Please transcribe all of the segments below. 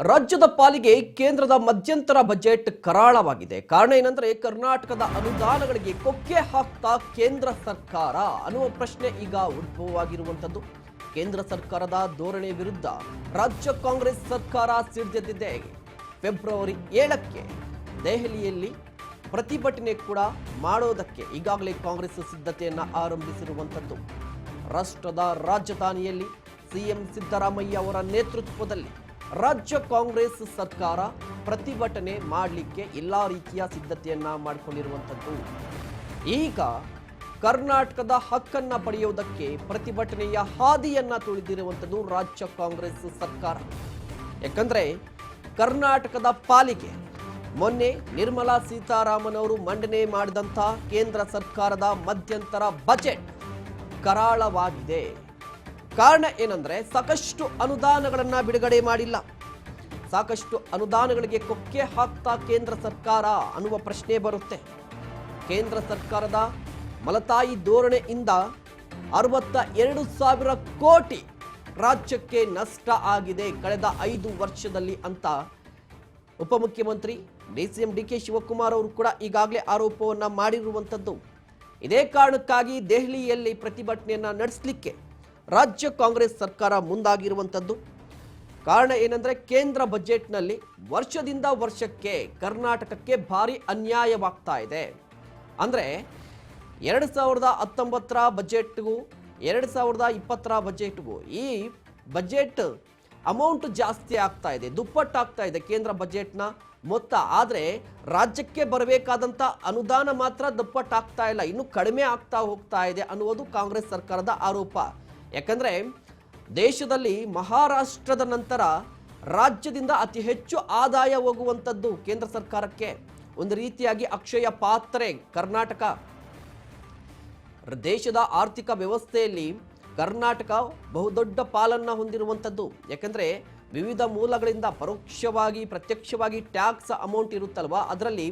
ರಾಜ್ಯದ ಪಾಲಿಗೆ ಕೇಂದ್ರದ ಮಧ್ಯಂತರ ಬಜೆಟ್ ಕರಾಳವಾಗಿದೆ. ಕಾರಣ ಏನಂದ್ರೆ ಕರ್ನಾಟಕದ ಅನುದಾನಗಳಿಗೆ ಕೊಕ್ಕೆ ಹಾಕ್ತಾ ಕೇಂದ್ರ ಸರ್ಕಾರ ಅನ್ನುವ ಪ್ರಶ್ನೆ ಈಗ ಉದ್ಭವವಾಗಿರುವಂಥದ್ದು. ಕೇಂದ್ರ ಸರ್ಕಾರದ ಧೋರಣೆ ವಿರುದ್ಧ ರಾಜ್ಯ ಕಾಂಗ್ರೆಸ್ ಸರ್ಕಾರ ಸಿಡಿದೆದ್ದಿದೆ. ಫೆಬ್ರವರಿ ಏಳಕ್ಕೆ ದೆಹಲಿಯಲ್ಲಿ ಪ್ರತಿಭಟನೆ ಕೂಡ ಮಾಡೋದಕ್ಕೆ ಈಗಾಗಲೇ ಕಾಂಗ್ರೆಸ್ ಸಿದ್ಧತೆಯನ್ನು ಆರಂಭಿಸಿರುವಂಥದ್ದು. ರಾಷ್ಟ್ರದ ರಾಜಧಾನಿಯಲ್ಲಿ ಸಿಎಂ ಸಿದ್ದರಾಮಯ್ಯ ಅವರ ನೇತೃತ್ವದಲ್ಲಿ ರಾಜ್ಯ ಕಾಂಗ್ರೆಸ್ ಸರ್ಕಾರ ಪ್ರತಿಭಟನೆ ಮಾಡಲಿಕ್ಕೆ ಎಲ್ಲ ರೀತಿಯ ಸಿದ್ಧತೆಯನ್ನ ಮಾಡಿಕೊಂಡಿರುವಂಥದ್ದು. ಈಗ ಕರ್ನಾಟಕದ ಹಕ್ಕನ್ನ ಪಡೆಯುವುದಕ್ಕೆ ಪ್ರತಿಭಟನೆಯ ಹಾದಿಯನ್ನ ತುಳಿದಿರುವಂಥದ್ದು ರಾಜ್ಯ ಕಾಂಗ್ರೆಸ್ ಸರ್ಕಾರ. ಯಾಕಂದ್ರೆ ಕರ್ನಾಟಕದ ಪಾಲಿಗೆ ಮೊನ್ನೆ ನಿರ್ಮಲಾ ಸೀತಾರಾಮನ್ ಅವರು ಮಂಡನೆ ಮಾಡಿದಂಥ ಕೇಂದ್ರ ಸರ್ಕಾರದ ಮಧ್ಯಂತರ ಬಜೆಟ್ ಕರಾಳವಾಗಿದೆ. ಕಾರಣ ಏನಂದ್ರೆ ಸಾಕಷ್ಟು ಅನುದಾನಗಳನ್ನ ಬಿಡುಗಡೆ ಮಾಡಿಲ್ಲ. ಸಾಕಷ್ಟು ಅನುದಾನಗಳಿಗೆ ಕೊಕ್ಕೆ ಹಾಕ್ತಾ ಕೇಂದ್ರ ಸರ್ಕಾರ ಅನ್ನುವ ಪ್ರಶ್ನೆ ಬರುತ್ತೆ. ಕೇಂದ್ರ ಸರ್ಕಾರದ ಮಲತಾಯಿ ಧೋರಣೆಯಿಂದ ಅರವತ್ತ ಎರಡು ಸಾವಿರ ಕೋಟಿ ರಾಜ್ಯಕ್ಕೆ ನಷ್ಟ ಆಗಿದೆ ಕಳೆದ ಐದು ವರ್ಷದಲ್ಲಿ ಅಂತ ಉಪಮುಖ್ಯಮಂತ್ರಿ D C M D K Shivakumar ಅವರು ಕೂಡ ಈಗಾಗಲೇ ಆರೋಪವನ್ನು ಮಾಡಿರುವಂಥದ್ದು ಇದೇ ಕಾರಣಕ್ಕಾಗಿ ದೆಹಲಿಯಲ್ಲಿ ಪ್ರತಿಭಟನೆಯನ್ನು ನಡೆಸಲಿಕ್ಕೆ ರಾಜ್ಯ ಕಾಂಗ್ರೆಸ್ ಸರ್ಕಾರ ಮುಂದಾಗಿರುವಂಥದ್ದು. ಕಾರಣ ಏನಂದ್ರೆ ಕೇಂದ್ರ ಬಜೆಟ್ನಲ್ಲಿ ವರ್ಷದಿಂದ ವರ್ಷಕ್ಕೆ ಕರ್ನಾಟಕಕ್ಕೆ ಭಾರಿ ಅನ್ಯಾಯವಾಗ್ತಾ ಇದೆ. ಅಂದ್ರೆ ಎರಡು ಸಾವಿರದ ಹತ್ತೊಂಬತ್ತರ ಬಜೆಟ್ಗೂ ಎರಡು ಸಾವಿರದ ಇಪ್ಪತ್ತರ ಬಜೆಟ್ಗೂ ಈ ಬಜೆಟ್ ಅಮೌಂಟ್ ಜಾಸ್ತಿ ಆಗ್ತಾ ಇದೆ, ದುಪ್ಪಟ್ಟಾಗ್ತಾ ಇದೆ ಕೇಂದ್ರ ಬಜೆಟ್ನ ಮೊತ್ತ. ಆದರೆ ರಾಜ್ಯಕ್ಕೆ ಬರಬೇಕಾದಂಥ ಅನುದಾನ ಮಾತ್ರ ದುಪ್ಪಟ್ಟಾಗ್ತಾ ಇಲ್ಲ, ಇನ್ನು ಕಡಿಮೆ ಆಗ್ತಾ ಹೋಗ್ತಾ ಇದೆ ಅನ್ನುವುದು ಕಾಂಗ್ರೆಸ್ ಸರ್ಕಾರದ ಆರೋಪ. ಯಾಕಂದ್ರೆ ದೇಶದಲ್ಲಿ ಮಹಾರಾಷ್ಟ್ರದ ನಂತರ ರಾಜ್ಯದಿಂದ ಅತಿ ಹೆಚ್ಚು ಆದಾಯ ಹೋಗುವಂಥದ್ದು ಕೇಂದ್ರ ಸರ್ಕಾರಕ್ಕೆ. ಒಂದು ರೀತಿಯಾಗಿ ಅಕ್ಷಯ ಪಾತ್ರೆ, ಕರ್ನಾಟಕ. ದೇಶದ ಆರ್ಥಿಕ ವ್ಯವಸ್ಥೆಯಲ್ಲಿ ಕರ್ನಾಟಕ ಬಹುದೊಡ್ಡ ಪಾಲನ್ನು ಹೊಂದಿರುವಂಥದ್ದು. ಯಾಕಂದರೆ ವಿವಿಧ ಮೂಲಗಳಿಂದ ಪರೋಕ್ಷವಾಗಿ, ಪ್ರತ್ಯಕ್ಷವಾಗಿ ಟ್ಯಾಕ್ಸ್ ಅಮೌಂಟ್ ಇರುತ್ತಲ್ವ? ಅದರಲ್ಲಿ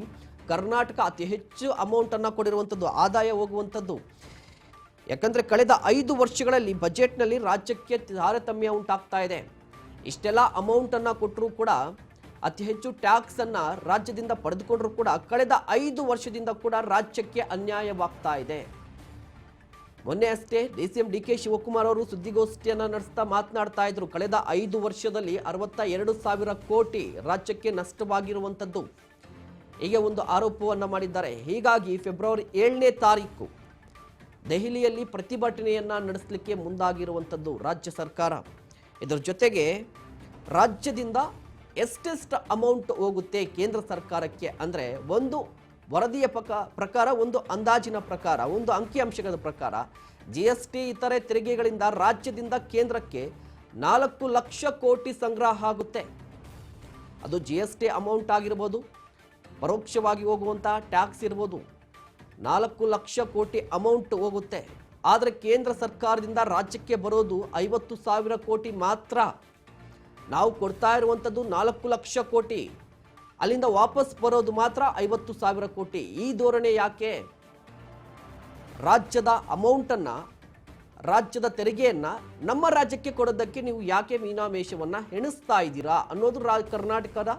ಕರ್ನಾಟಕ ಅತಿ ಹೆಚ್ಚು ಅಮೌಂಟನ್ನು ಕೊಡಿರುವಂಥದ್ದು, ಆದಾಯ ಹೋಗುವಂಥದ್ದು. ಯಾಕಂದ್ರೆ ಕಳೆದ ಐದು ವರ್ಷಗಳಲ್ಲಿ ಬಜೆಟ್ನಲ್ಲಿ ರಾಜ್ಯಕ್ಕೆ ತಾರತಮ್ಯ ಉಂಟಾಗ್ತಾ ಇದೆ. ಇಷ್ಟೆಲ್ಲ ಅಮೌಂಟನ್ನು ಕೊಟ್ಟರೂ ಕೂಡ, ಅತಿ ಹೆಚ್ಚು ಟ್ಯಾಕ್ಸ್ ಅನ್ನ ರಾಜ್ಯದಿಂದ ಪಡೆದುಕೊಂಡರೂ ಕೂಡ ಕಳೆದ ಐದು ವರ್ಷದಿಂದ ಕೂಡ ರಾಜ್ಯಕ್ಕೆ ಅನ್ಯಾಯವಾಗ್ತಾ ಇದೆ. ಮೊನ್ನೆ ಅಷ್ಟೇ D C M D K Shivakumar ಅವರು ಸುದ್ದಿಗೋಷ್ಠಿಯನ್ನ ನಡೆಸ್ತಾ ಮಾತನಾಡ್ತಾ ಇದ್ರು. ಕಳೆದ ಐದು ವರ್ಷದಲ್ಲಿ ಅರವತ್ತ ಎರಡು ಸಾವಿರ ಕೋಟಿ ರಾಜ್ಯಕ್ಕೆ ನಷ್ಟವಾಗಿರುವಂಥದ್ದು ಹೀಗೆ ಒಂದು ಆರೋಪವನ್ನು ಮಾಡಿದ್ದಾರೆ. ಹೀಗಾಗಿ ಫೆಬ್ರವರಿ ಏಳನೇ ತಾರೀಕು ದೆಹಲಿಯಲ್ಲಿ ಪ್ರತಿಭಟನೆಯನ್ನು ನಡೆಸಲಿಕ್ಕೆ ಮುಂದಾಗಿರುವಂಥದ್ದು ರಾಜ್ಯ ಸರ್ಕಾರ. ಇದರ ಜೊತೆಗೆ ರಾಜ್ಯದಿಂದ ಎಷ್ಟೆಷ್ಟು ಅಮೌಂಟ್ ಹೋಗುತ್ತೆ ಕೇಂದ್ರ ಸರ್ಕಾರಕ್ಕೆ ಅಂದರೆ ಒಂದು ವರದಿಯ ಪಕ, ಪ್ರಕಾರ, ಒಂದು ಅಂದಾಜಿನ ಪ್ರಕಾರ, ಒಂದು ಅಂಕಿಅಂಶಗಳ ಪ್ರಕಾರ ಜಿ ಎಸ್ ಟಿ ಇತರೆ ತೆರಿಗೆಗಳಿಂದ ರಾಜ್ಯದಿಂದ ಕೇಂದ್ರಕ್ಕೆ ನಾಲ್ಕು ಲಕ್ಷ ಕೋಟಿ ಸಂಗ್ರಹ ಆಗುತ್ತೆ. ಅದು ಜಿ ಎಸ್ ಟಿ ಅಮೌಂಟ್ ಆಗಿರ್ಬೋದು, ಪರೋಕ್ಷವಾಗಿ ಹೋಗುವಂಥ ಟ್ಯಾಕ್ಸ್ ಇರ್ಬೋದು ನಾಲ್ಕು ಲಕ್ಷ ಕೋಟಿ ಅಮೌಂಟ್ ಹೋಗುತ್ತೆ. ಆದರೆ ಕೇಂದ್ರ ಸರ್ಕಾರದಿಂದ ರಾಜ್ಯಕ್ಕೆ ಬರೋದು ಐವತ್ತು ಸಾವಿರ ಕೋಟಿ ಮಾತ್ರ. ನಾವು ಕೊಡ್ತಾ ಇರುವಂಥದ್ದು ನಾಲ್ಕು ಲಕ್ಷ ಕೋಟಿ. ಅಲ್ಲಿಂದ ವಾಪಸ್ ಬರೋದು ಮಾತ್ರ ಐವತ್ತು ಸಾವಿರ ಕೋಟಿ. ಈ ಧೋರಣೆ ಯಾಕೆ? ರಾಜ್ಯದ ಅಮೌಂಟನ್ನು ರಾಜ್ಯದ ತೆರಿಗೆಯನ್ನು ನಮ್ಮ ರಾಜ್ಯಕ್ಕೆ ಕೊಡೋದಕ್ಕೆ ನೀವು ಯಾಕೆ ಮೀನಾಮೇಷವನ್ನು ಹೆಣಿಸ್ತಾ ಇದ್ದೀರಾ ಅನ್ನೋದು ರಾ, ಕರ್ನಾಟಕದ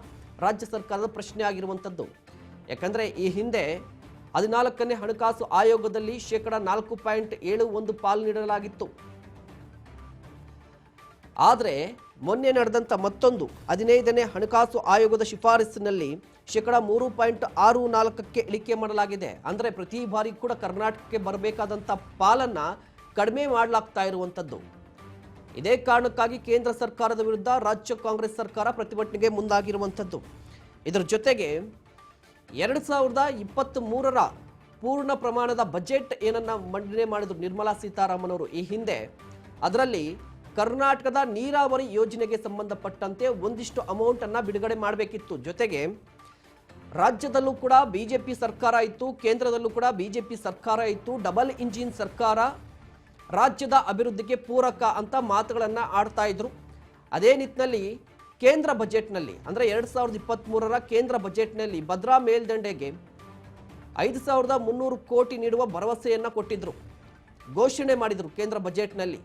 ರಾಜ್ಯ ಸರ್ಕಾರದ ಪ್ರಶ್ನೆ ಆಗಿರುವಂಥದ್ದು ಯಾಕಂದರೆ ಈ ಹಿಂದೆ ಹದಿನಾಲ್ಕನೇ ಹಣಕಾಸು ಆಯೋಗದಲ್ಲಿ ಶೇಕಡ ನಾಲ್ಕು ಪಾಯಿಂಟ್ ಏಳು ಒಂದು ಪಾಲು ನೀಡಲಾಗಿತ್ತು. ಆದರೆ ಮೊನ್ನೆ ನಡೆದಂಥ ಮತ್ತೊಂದು ಹದಿನೈದನೇ ಹಣಕಾಸು ಆಯೋಗದ ಶಿಫಾರಸ್ಸಿನಲ್ಲಿ ಶೇಕಡ ಮೂರು ಪಾಯಿಂಟ್ ಆರು ನಾಲ್ಕಕ್ಕೆ ಇಳಿಕೆ ಮಾಡಲಾಗಿದೆ. ಅಂದರೆ ಪ್ರತಿ ಬಾರಿ ಕೂಡ ಕರ್ನಾಟಕಕ್ಕೆ ಬರಬೇಕಾದಂಥ ಪಾಲನ್ನು ಕಡಿಮೆ ಮಾಡಲಾಗ್ತಾ ಇರುವಂಥದ್ದು ಇದೇ ಕಾರಣಕ್ಕಾಗಿ ಕೇಂದ್ರ ಸರ್ಕಾರದ ವಿರುದ್ಧ ರಾಜ್ಯ ಕಾಂಗ್ರೆಸ್ ಸರ್ಕಾರ ಪ್ರತಿಭಟನೆಗೆ ಮುಂದಾಗಿರುವಂಥದ್ದು ಇದರ ಜೊತೆಗೆ ಎರಡು ಸಾವಿರದ ಇಪ್ಪತ್ತ್ ಮೂರರ ಪೂರ್ಣ ಪ್ರಮಾಣದ ಬಜೆಟ್ ಏನನ್ನ ಮಂಡನೆ ಮಾಡಿದ್ರು ನಿರ್ಮಲಾ ಸೀತಾರಾಮನ್ ಅವರು ಈ ಹಿಂದೆ. ಅದರಲ್ಲಿ ಕರ್ನಾಟಕದ ನೀರಾವರಿ ಯೋಜನೆಗೆ ಸಂಬಂಧಪಟ್ಟಂತೆ ಒಂದಿಷ್ಟು ಅಮೌಂಟ್ ಅನ್ನ ಬಿಡುಗಡೆ ಮಾಡಬೇಕಿತ್ತು. ಜೊತೆಗೆ ರಾಜ್ಯದಲ್ಲೂ ಕೂಡ ಬಿಜೆಪಿ ಸರ್ಕಾರ ಇತ್ತು, ಕೇಂದ್ರದಲ್ಲೂ ಕೂಡ ಬಿಜೆಪಿ ಸರ್ಕಾರ ಇತ್ತು ಡಬಲ್ ಇಂಜಿನ್ ಸರ್ಕಾರ ರಾಜ್ಯದ ಅಭಿವೃದ್ಧಿಗೆ ಪೂರಕ ಅಂತ ಮಾತುಗಳನ್ನು ಆಡ್ತಾ ಇದ್ರು. ಅದೇ ನಿಟ್ಟಿನಲ್ಲಿ ಕೇಂದ್ರ ಬಜೆಟ್ನಲ್ಲಿ, ಅಂದರೆ ಎರಡು ಸಾವಿರದ ಇಪ್ಪತ್ತ್ಮೂರರ ಕೇಂದ್ರ ಬಜೆಟ್ನಲ್ಲಿ ಭದ್ರಾ ಮೇಲ್ದಂಡೆಗೆ ಐದು ಸಾವಿರದ ಮುನ್ನೂರು ಕೋಟಿ ನೀಡುವ ಭರವಸೆಯನ್ನು ಕೊಟ್ಟಿದ್ದರು ಘೋಷಣೆ ಮಾಡಿದರು ಕೇಂದ್ರ ಬಜೆಟ್ನಲ್ಲಿ.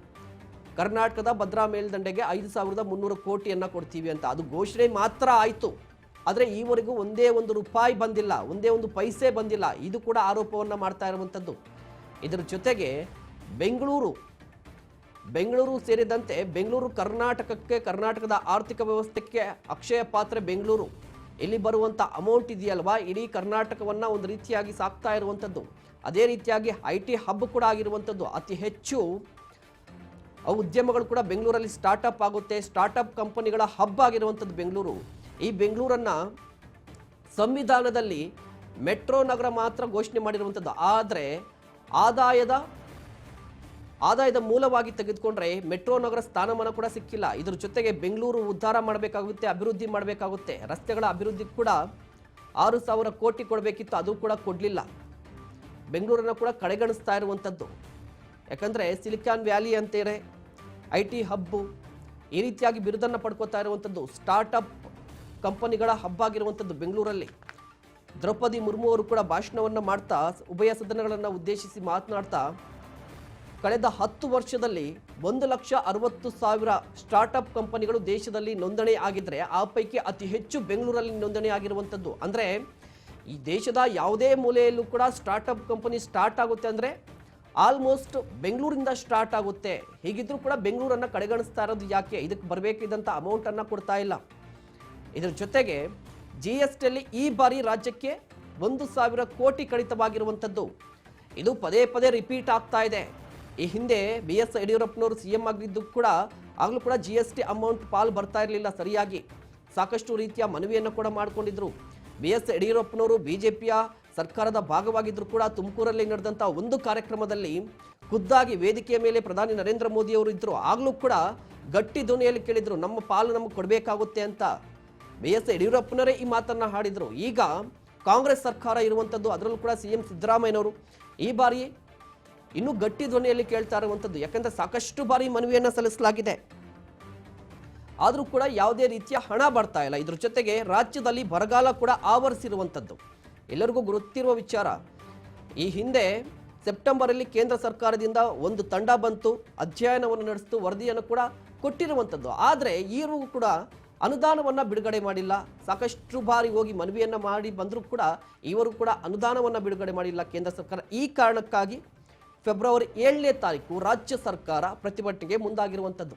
ಕರ್ನಾಟಕದ ಭದ್ರಾ ಮೇಲ್ದಂಡೆಗೆ ಐದು ಸಾವಿರದ ಮುನ್ನೂರು ಕೋಟಿಯನ್ನು ಕೊಡ್ತೀವಿ ಅಂತ. ಅದು ಘೋಷಣೆ ಮಾತ್ರ ಆಯಿತು. ಆದರೆ ಈವರೆಗೂ ಒಂದೇ ಒಂದು ರೂಪಾಯಿ ಬಂದಿಲ್ಲ, ಒಂದೇ ಒಂದು ಪೈಸೆ ಬಂದಿಲ್ಲ. ಇದು ಕೂಡ ಆರೋಪವನ್ನು ಮಾಡ್ತಾ ಇರುವಂಥದ್ದು ಇದರ ಜೊತೆಗೆ ಬೆಂಗಳೂರು ಬೆಂಗಳೂರು ಸೇರಿದಂತೆ ಬೆಂಗಳೂರು ಕರ್ನಾಟಕಕ್ಕೆ, ಕರ್ನಾಟಕದ ಆರ್ಥಿಕ ವ್ಯವಸ್ಥೆಗೆ ಅಕ್ಷಯ ಪಾತ್ರೆ ಬೆಂಗಳೂರು. ಇಲ್ಲಿ ಬರುವಂಥ ಅಮೌಂಟ್ ಇದೆಯಲ್ವಾ? ಇಡೀ ಕರ್ನಾಟಕವನ್ನು ಒಂದು ರೀತಿಯಾಗಿ ಸಾಕ್ತಾ ಇರುವಂಥದ್ದು. ಅದೇ ರೀತಿಯಾಗಿ ಐ ಟಿ ಹಬ್ ಕೂಡ ಆಗಿರುವಂಥದ್ದು. ಅತಿ ಹೆಚ್ಚು ಉದ್ಯಮಗಳು ಕೂಡ ಬೆಂಗಳೂರಲ್ಲಿ ಸ್ಟಾರ್ಟಪ್ ಆಗುತ್ತೆ. ಸ್ಟಾರ್ಟಪ್ ಕಂಪನಿಗಳ ಹಬ್ ಆಗಿರುವಂಥದ್ದು ಬೆಂಗಳೂರು. ಈ ಬೆಂಗಳೂರನ್ನು ಸಂವಿಧಾನದಲ್ಲಿ ಮೆಟ್ರೋ ನಗರ ಮಾತ್ರ ಘೋಷಣೆ ಮಾಡಿರುವಂಥದ್ದು. ಆದರೆ ಆದಾಯದ ಆದಾಯದ ಮೂಲವಾಗಿ ತೆಗೆದುಕೊಂಡ್ರೆ ಮೆಟ್ರೋ ನಗರ ಸ್ಥಾನಮಾನ ಕೂಡ ಸಿಕ್ಕಿಲ್ಲ. ಇದರ ಜೊತೆಗೆ ಬೆಂಗಳೂರು ಉದ್ಧಾರ ಮಾಡಬೇಕಾಗುತ್ತೆ, ಅಭಿವೃದ್ಧಿ ಮಾಡಬೇಕಾಗುತ್ತೆ. ರಸ್ತೆಗಳ ಅಭಿವೃದ್ಧಿ ಕೂಡ ಆರು ಸಾವಿರ ಕೋಟಿ ಕೊಡಬೇಕಿತ್ತು, ಅದು ಕೂಡ ಕೊಡಲಿಲ್ಲ. ಬೆಂಗಳೂರನ್ನು ಕೂಡ ಕಡೆಗಣಿಸ್ತಾ ಇರುವಂಥದ್ದು. ಯಾಕಂದರೆ ಸಿಲಿಕಾನ್ ವ್ಯಾಲಿ ಅಂತೇಳಿ ಐ ಟಿ ಹಬ್ಬು, ಈ ರೀತಿಯಾಗಿ ಬಿರುದನ್ನು ಪಡ್ಕೋತಾ ಇರುವಂಥದ್ದು ಸ್ಟಾರ್ಟಪ್ ಕಂಪನಿಗಳ ಹಬ್ ಆಗಿರುವಂಥದ್ದು ಬೆಂಗಳೂರಲ್ಲಿ. ದ್ರೌಪದಿ ಮುರ್ಮು ಅವರು ಕೂಡ ಭಾಷಣವನ್ನು ಮಾಡ್ತಾ, ಉಭಯ ಸದನಗಳನ್ನು ಉದ್ದೇಶಿಸಿ ಮಾತನಾಡ್ತಾ ಕಳೆದ ಹತ್ತು ವರ್ಷದಲ್ಲಿ ಒಂದು ಲಕ್ಷ ಅರವತ್ತು ಸಾವಿರ ಸ್ಟಾರ್ಟಪ್ ಕಂಪನಿಗಳು ದೇಶದಲ್ಲಿ ನೋಂದಣಿ ಆಗಿದ್ರೆ ಆ ಪೈಕಿ ಅತಿ ಹೆಚ್ಚು ಬೆಂಗಳೂರಲ್ಲಿ ನೋಂದಣಿ ಆಗಿರುವಂಥದ್ದು ಅಂದರೆ ಈ ದೇಶದ ಯಾವುದೇ ಮೂಲೆಯಲ್ಲೂ ಕೂಡ ಸ್ಟಾರ್ಟಪ್ ಕಂಪನಿ ಸ್ಟಾರ್ಟ್ ಆಗುತ್ತೆ ಅಂದರೆ ಆಲ್ಮೋಸ್ಟ್ ಬೆಂಗಳೂರಿಂದ ಸ್ಟಾರ್ಟ್ ಆಗುತ್ತೆ. ಹೀಗಿದ್ರೂ ಕೂಡ ಬೆಂಗಳೂರನ್ನು ಕಡೆಗಣಿಸ್ತಾ ಇರೋದು ಯಾಕೆ? ಇದಕ್ಕೆ ಬರಬೇಕಿದ್ದಂಥ ಅಮೌಂಟನ್ನು ಕೊಡ್ತಾ ಇಲ್ಲ. ಇದರ ಜೊತೆಗೆ ಜಿ ಎಸ್ ಟಿಯಲ್ಲಿ ಈ ಬಾರಿ ರಾಜ್ಯಕ್ಕೆ ಒಂದು ಸಾವಿರ ಕೋಟಿ ಕಡಿತವಾಗಿರುವಂಥದ್ದು ಇದು ಪದೇ ಪದೇ ರಿಪೀಟ್ ಆಗ್ತಾ ಇದೆ. ಈ ಹಿಂದೆ ಬಿ ಎಸ್ ಯಡಿಯೂರಪ್ಪನವರು ಸಿ ಎಂ ಆಗಿದ್ದು ಕೂಡ ಆಗಲೂ ಕೂಡ ಜಿ ಎಸ್ ಟಿ ಅಮೌಂಟ್ ಪಾಲ್ ಬರ್ತಾ ಇರಲಿಲ್ಲ ಸರಿಯಾಗಿ. ಸಾಕಷ್ಟು ರೀತಿಯ ಮನವಿಯನ್ನು ಕೂಡ ಮಾಡಿಕೊಂಡಿದ್ರು. ಬಿ ಎಸ್ ಯಡಿಯೂರಪ್ಪನವರು ಬಿ ಜೆ ಪಿಯ ಸರ್ಕಾರದ ಭಾಗವಾಗಿದ್ದರೂ ಕೂಡ ತುಮಕೂರಲ್ಲಿ ನಡೆದಂಥ ಒಂದು ಕಾರ್ಯಕ್ರಮದಲ್ಲಿ ಖುದ್ದಾಗಿ ವೇದಿಕೆಯ ಮೇಲೆ ಪ್ರಧಾನಿ ನರೇಂದ್ರ ಮೋದಿ ಅವರು ಇದ್ದರು ಆಗಲೂ ಕೂಡ ಗಟ್ಟಿ ಧ್ವನಿಯಲ್ಲಿ ಕೇಳಿದರು, ನಮ್ಮ ಪಾಲು ನಮಗೆ ಕೊಡಬೇಕಾಗುತ್ತೆ ಅಂತ. ಬಿ ಎಸ್ ಯಡಿಯೂರಪ್ಪನವರೇ ಈ ಮಾತನ್ನು ಹಾಡಿದರು. ಈಗ ಕಾಂಗ್ರೆಸ್ ಸರ್ಕಾರ ಇರುವಂಥದ್ದು ಅದರಲ್ಲೂ ಕೂಡ ಸಿ ಎಂ ಸಿದ್ದರಾಮಯ್ಯನವರು. ಈ ಬಾರಿ ಇನ್ನೂ ಗಟ್ಟಿ ಧ್ವನಿಯಲ್ಲಿ ಕೇಳ್ತಾ ಇರುವಂಥದ್ದು ಯಾಕಂದ್ರೆ ಸಾಕಷ್ಟು ಬಾರಿ ಮನವಿಯನ್ನು ಸಲ್ಲಿಸಲಾಗಿದೆ. ಆದರೂ ಕೂಡ ಯಾವುದೇ ರೀತಿಯ ಹಣ ಬರ್ತಾ ಇಲ್ಲ. ಇದ್ರ ಜೊತೆಗೆ ರಾಜ್ಯದಲ್ಲಿ ಬರಗಾಲ ಕೂಡ ಆವರಿಸಿರುವಂಥದ್ದು ಎಲ್ಲರಿಗೂ ಗೊತ್ತಿರುವ ವಿಚಾರ, ಈ ಹಿಂದೆ ಸೆಪ್ಟೆಂಬರಲ್ಲಿ ಕೇಂದ್ರ ಸರ್ಕಾರದಿಂದ ಒಂದು ತಂಡ ಬಂತು, ಅಧ್ಯಯನವನ್ನು ನಡೆಸಿತು, ವರದಿಯನ್ನು ಕೂಡ ಕೊಟ್ಟಿರುವಂಥದ್ದು ಆದರೆ ಈವರೆಗೂ ಕೂಡ ಅನುದಾನವನ್ನು ಬಿಡುಗಡೆ ಮಾಡಿಲ್ಲ. ಸಾಕಷ್ಟು ಬಾರಿ ಹೋಗಿ ಮನವಿಯನ್ನು ಮಾಡಿ ಬಂದರೂ ಕೂಡ ಇವರು ಕೂಡ ಅನುದಾನವನ್ನು ಬಿಡುಗಡೆ ಮಾಡಿಲ್ಲ ಕೇಂದ್ರ ಸರ್ಕಾರ. ಈ ಕಾರಣಕ್ಕಾಗಿ ಫೆಬ್ರವರಿ ಏಳನೇ ತಾರೀಕು ರಾಜ್ಯ ಸರ್ಕಾರ ಪ್ರತಿಭಟನೆಗೆ ಮುಂದಾಗಿರುವಂಥದ್ದು.